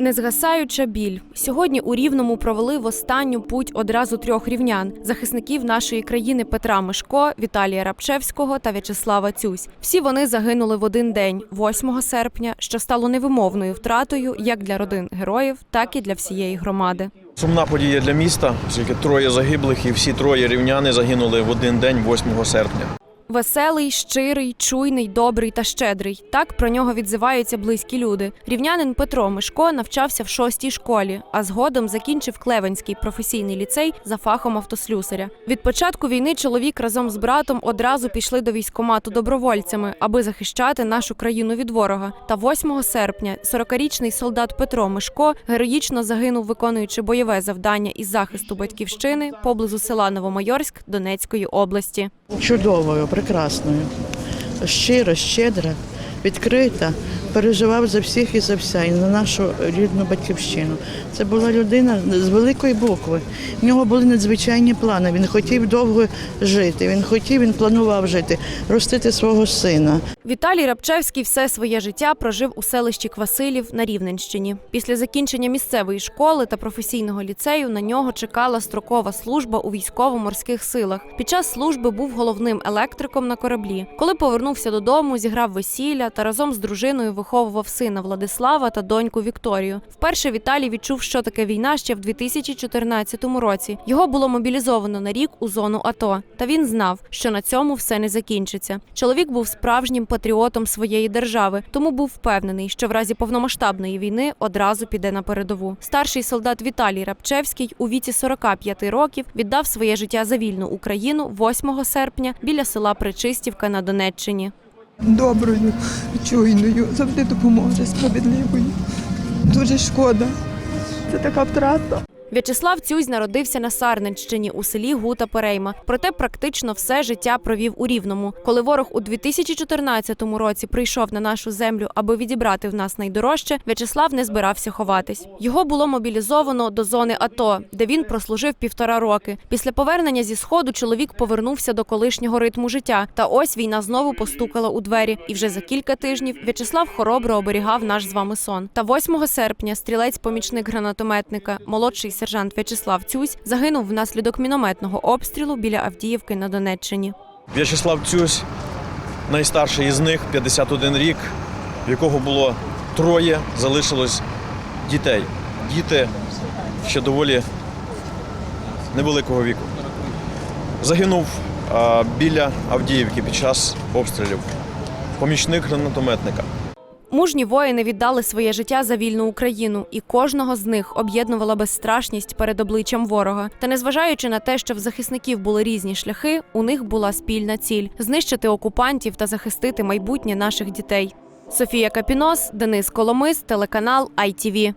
Незгасаюча біль сьогодні у Рівному провели в останню путь одразу трьох рівнян захисників нашої країни Петра Мишко, Віталія Рабчевського та В'ячеслава Цюсь. Всі вони загинули в один день, 8 серпня, що стало невимовною втратою як для родин героїв, так і для всієї громади. Сумна подія для міста, оскільки троє загиблих і всі троє рівняни загинули в один день, 8 серпня. Веселий, щирий, чуйний, добрий та щедрий. Так про нього відзиваються близькі люди. Рівнянин Петро Мишко навчався в шостій школі, а згодом закінчив Клевенський професійний ліцей за фахом автослюсаря. Від початку війни чоловік разом з братом одразу пішли до військкомату добровольцями, аби захищати нашу країну від ворога. Та 8 серпня 40-річний солдат Петро Мишко героїчно загинув, виконуючи бойове завдання із захисту батьківщини поблизу села Новомайорськ Донецької області. чудовою, прекрасною, щиро, щедра, відкрита, переживав за всіх і за вся, і за нашу рідну батьківщину. Це була людина з великої букви. В нього були надзвичайні плани. Він хотів довго жити. Він хотів, він планував жити, ростити свого сина. Віталій Рабчевський все своє життя прожив у селищі Квасилів на Рівненщині. Після закінчення місцевої школи та професійного ліцею на нього чекала строкова служба у військово-морських силах. Під час служби був головним електриком на кораблі. Коли повернувся додому, зіграв весілля та разом з дружиною виховував сина Владислава та доньку Вікторію. Вперше Віталій відчув, що таке війна ще в 2014 році. Його було мобілізовано на рік у зону АТО. Та він знав, що на цьому все не закінчиться. Чоловік був справжнім патріотом своєї держави, тому був впевнений, що в разі повномасштабної війни одразу піде на передову. Старший солдат Віталій Рабчевський у віці 45 років віддав своє життя за вільну Україну 8 серпня біля села Причистівка на Донеччині. Доброю, чуйною, завжди допоможе справедливою. Дуже шкода. Це така втрата. В'ячеслав Цюзь народився на Сарненщині у селі Гута Перейма. Проте практично все життя провів у Рівному. Коли ворог у 2014 році прийшов на нашу землю, аби відібрати в нас найдорожче, В'ячеслав не збирався ховатись. Його було мобілізовано до зони АТО, де він прослужив півтора роки. Після повернення зі сходу чоловік повернувся до колишнього ритму життя. Та ось війна знову постукала у двері. І вже за кілька тижнів В'ячеслав хоробро оберігав наш з вами сон. Та 8 серпня стрілець-помічник гранатометника, молодший сержант В'ячеслав Цюсь загинув внаслідок мінометного обстрілу біля Авдіївки на Донеччині. В'ячеслав Цюсь, найстарший із них, 51 рік, в якого було троє, залишилось дітей. Діти ще доволі невеликого віку. Загинув біля Авдіївки під час обстрілів. Помічник гранатометника. Мужні воїни віддали своє життя за вільну Україну, і кожного з них об'єднувала безстрашність перед обличчям ворога. Та незважаючи на те, що в захисників були різні шляхи, у них була спільна ціль знищити окупантів та захистити майбутнє наших дітей. Софія Капінос, Денис Коломис, телеканал ITV.